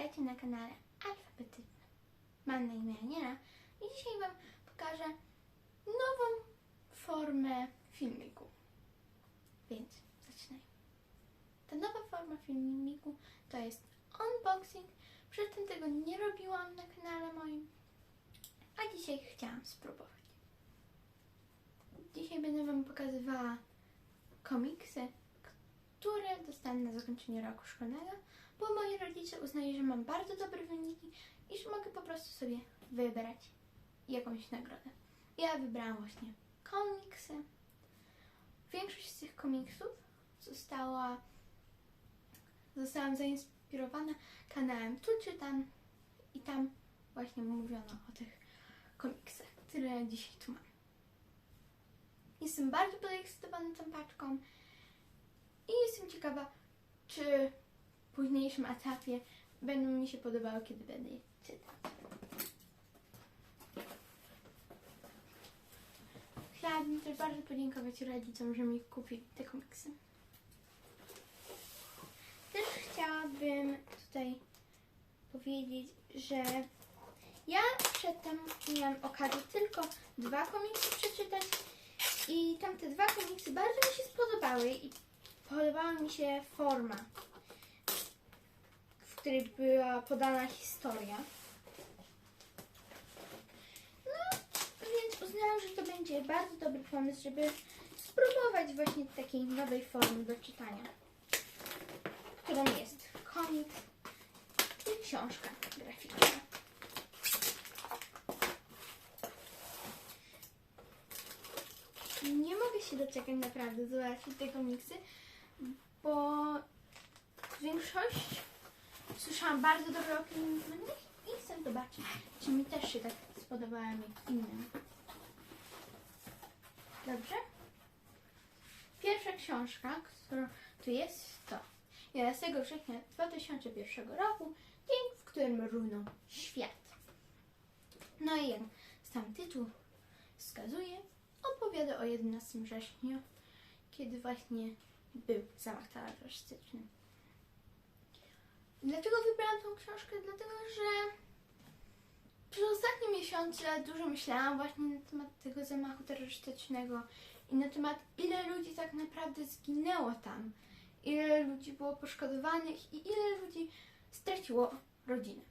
Witajcie na kanale Alfabetyczny. Mam na imię Aniela i dzisiaj Wam pokażę nową formę filmiku. Więc zaczynajmy. Ta nowa forma filmiku to jest unboxing. Przedtem tego nie robiłam na kanale moim, a dzisiaj chciałam spróbować. Dzisiaj będę Wam pokazywała komiksy, które dostałam na zakończenie roku szkolnego, bo moi rodzice uznali, że mam bardzo dobre wyniki i że mogę po prostu sobie wybrać jakąś nagrodę. Ja wybrałam właśnie komiksy. Większość z tych komiksów została zostałam zainspirowana kanałem Tu Czytam i tam właśnie mówiono o tych komiksach, które dzisiaj tu mam. Jestem bardzo podekscytowana tą paczką i jestem ciekawa, czy późniejszym etapie będą mi się podobały, kiedy będę je czytać. Chciałabym też bardzo podziękować rodzicom, że mi kupili te komiksy. Też chciałabym tutaj powiedzieć, że ja przedtem miałam okazję tylko dwa komiksy przeczytać i tamte dwa komiksy bardzo mi się spodobały i podobała mi się forma, której była podana historia. No, więc uznałam, że to będzie bardzo dobry pomysł, żeby spróbować właśnie takiej nowej formy do czytania, którą jest komiks i książka graficzna. Nie mogę się doczekać naprawdę zobaczyć te komiksy, bo większość słyszałam bardzo dobre opinie i chcę zobaczyć, czy mi też się tak spodobały jak innym. Dobrze? Pierwsza książka, którą tu jest, to 11 września 2001 roku, dzień, w którym runął świat. No i jak sam tytuł wskazuje, opowiada o 11 września, kiedy właśnie był zamach terrorystyczny. Dlaczego wybrałam tą książkę? Dlatego, że przez ostatnie miesiące dużo myślałam właśnie na temat tego zamachu terrorystycznego i na temat ile ludzi tak naprawdę zginęło tam, ile ludzi było poszkodowanych i ile ludzi straciło rodzinę.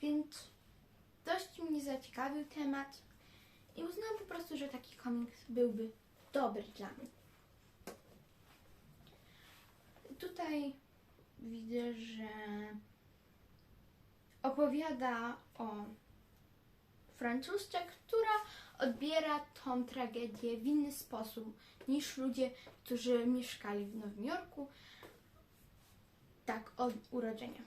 Więc dość mnie zaciekawił temat i uznałam po prostu, że taki komiks byłby dobry dla mnie. Tutaj widzę, że opowiada o francuzce, która odbiera tą tragedię w inny sposób niż ludzie, którzy mieszkali w Nowym Jorku. Tak, od urodzenia.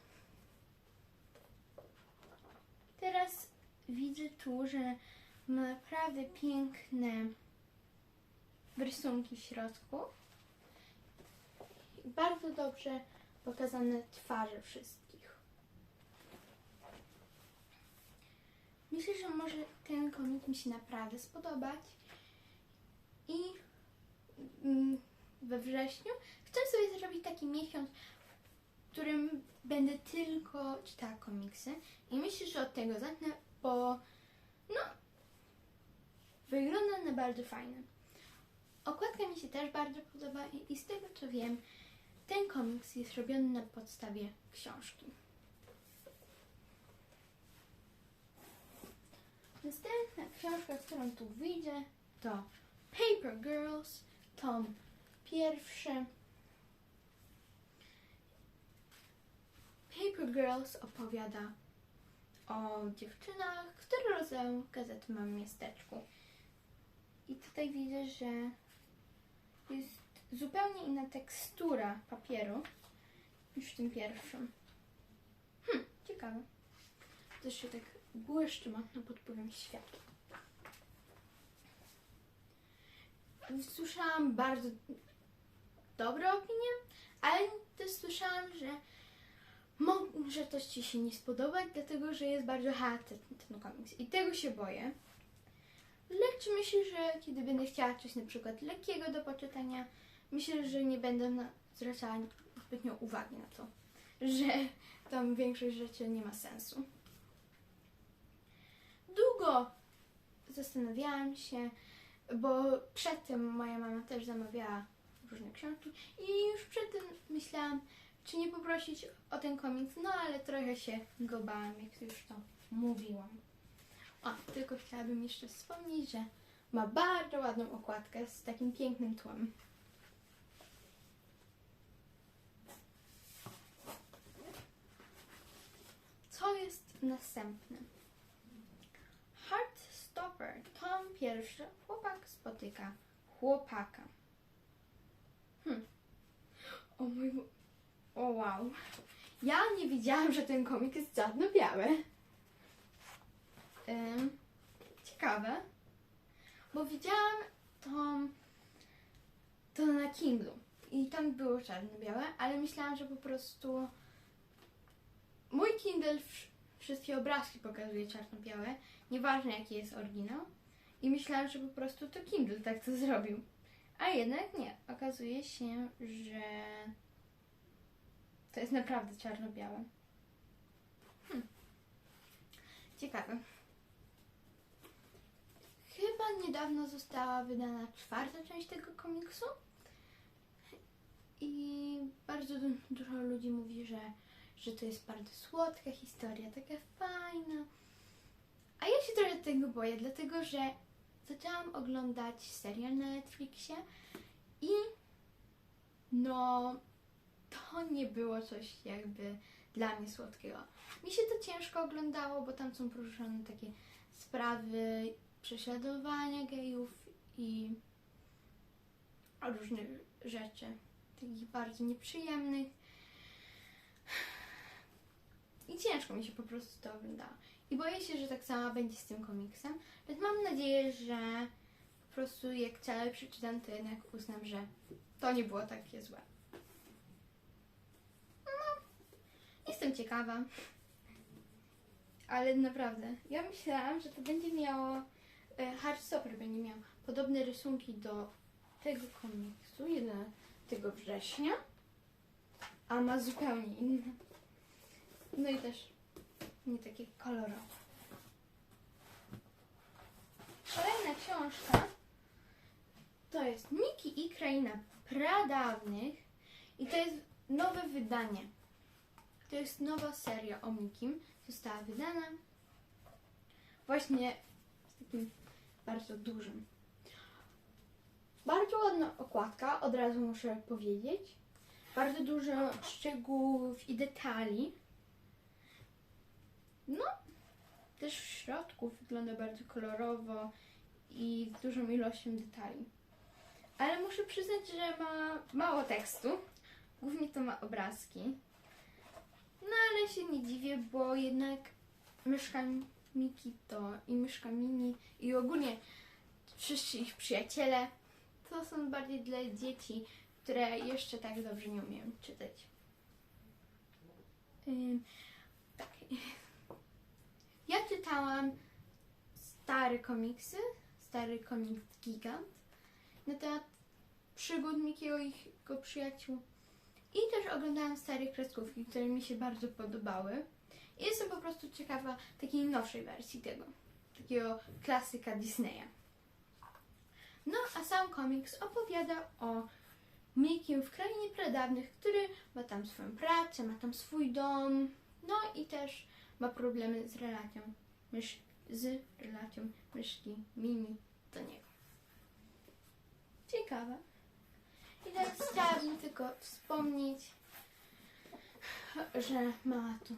Teraz widzę tu, że ma naprawdę piękne rysunki w środku. Bardzo dobrze pokazane twarze wszystkich. Myślę, że może ten komik mi się naprawdę spodobać. I mm, we wrześniu chcę sobie zrobić taki miesiąc, w którym będę tylko czytała komiksy. I myślę, że od tego zacznę, bo no, wygląda na bardzo fajne. Okładka mi się też bardzo podoba i, i z tego co wiem, ten komiks jest robiony na podstawie książki. Następna książka, którą tu widzę, to Paper Girls, tom pierwszy. Paper Girls opowiada o dziewczynach, które rozdają gazety mam miasteczku. I tutaj widzę, że jest zupełnie inna tekstura papieru niż w tym pierwszym. Hm, ciekawe. Też się tak błyszczy mocno pod wpływem światła. Słyszałam bardzo dobre opinie, ale też słyszałam, że może coś Ci się nie spodobać, dlatego że jest bardzo charakterny ten komiks. I tego się boję. Lecz myślę, że kiedy będę chciała coś na przykład lekkiego do poczytania, myślę, że nie będę zwracała zbytnio uwagi na to. że tam większość rzeczy nie ma sensu. Długo zastanawiałam się, bo przedtem moja mama też zamawiała różne książki i już przedtem myślałam, czy nie poprosić o ten komiks, no ale trochę się go bałam, jak już to mówiłam. O, tylko chciałabym jeszcze wspomnieć, że ma bardzo ładną okładkę z takim pięknym tłem. Co jest następne? Heartstopper. Tom pierwszy. Chłopak spotyka chłopaka. Hm. O mój... O wow. Ja nie wiedziałam, że ten komik jest czarno-biały. Ym, ciekawe. Bo widziałam to, to na Kindlu. I tam było czarno-białe, ale myślałam, że po prostu mój Kindle wszystkie obrazki pokazuje czarno-białe, nieważne jaki jest oryginał. I myślałam, że po prostu to Kindle tak to zrobił. A jednak nie. Okazuje się, że to jest naprawdę czarno-białe. Hm. Ciekawe. Chyba niedawno została wydana czwarta część tego komiksu. I bardzo du- dużo ludzi mówi, że, że to jest bardzo słodka historia, taka fajna. A ja się trochę tego boję, dlatego że zaczęłam oglądać serial na Netflixie i no to nie było coś jakby dla mnie słodkiego. Mi się to ciężko oglądało, bo tam są poruszone takie sprawy prześladowania gejów i różnych rzeczy, takich bardzo nieprzyjemnych. I ciężko mi się po prostu to oglądało. I boję się, że tak samo będzie z tym komiksem, więc mam nadzieję, że po prostu jak cały przeczytam, to jednak uznam, że to nie było takie złe. No, jestem ciekawa. Ale naprawdę, ja myślałam, że to będzie miało, e, Heartstopper będzie miał podobne rysunki do tego komiksu 11 września, a ma zupełnie inne. No i też nie takie kolorowe. Kolejna książka to jest Miki i Kraina Pradawnych i to jest nowe wydanie. To jest nowa seria o Mikim. Została wydana właśnie z takim bardzo dużym. Bardzo ładna okładka, od razu muszę powiedzieć. Bardzo dużo szczegółów i detali. No, też w środku wygląda bardzo kolorowo i z dużą ilością detali. Ale muszę przyznać, że ma mało tekstu. Głównie to ma obrazki. No ale się nie dziwię, bo jednak myszka Miki to i myszka Mini i ogólnie wszyscy ich przyjaciele to są bardziej dla dzieci, które jeszcze tak dobrze nie umieją czytać. Ym, tak. Ja czytałam stare komiksy, stary komiks Gigant na temat przygód Mikiego i jego przyjaciół. I też oglądałam stare kreskówki, które mi się bardzo podobały. I jestem po prostu ciekawa takiej nowszej wersji tego, takiego klasyka Disneya. No, a sam komiks opowiada o Mikim w krainie pradawnych, który ma tam swoją pracę, ma tam swój dom, no i też ma problemy z relacją, mysz, z relacją myszki Mini do niego. Ciekawe. I teraz chciałabym tylko wspomnieć, że mama tu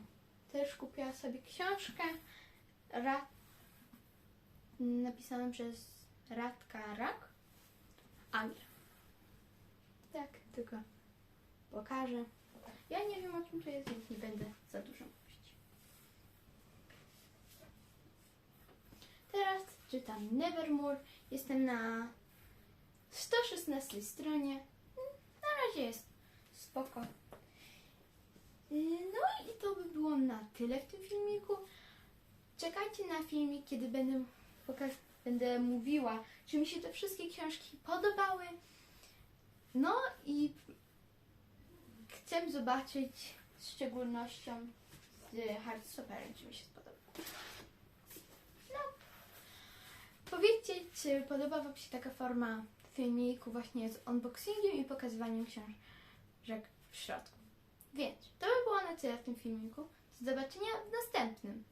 też kupiła sobie książkę Ra... napisaną przez Radka Rak Amir. Tak, tylko pokażę. Ja nie wiem o czym to jest, więc nie będę za dużo Teraz czytam Nevermore. Jestem na 116 stronie. Na razie jest spoko. No i to by było na tyle w tym filmiku. Czekajcie na filmik, kiedy będę, poka- będę mówiła, czy mi się te wszystkie książki podobały. No i chcę zobaczyć, z szczególnością z Hardstopperem, czy mi się spodoba. No. Powiedzcie, czy podoba Wam się taka forma filmiku właśnie z unboxingiem i pokazywaniem książek w środku. Więc to by było na tyle w tym filmiku. Do zobaczenia w następnym.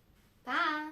Pa!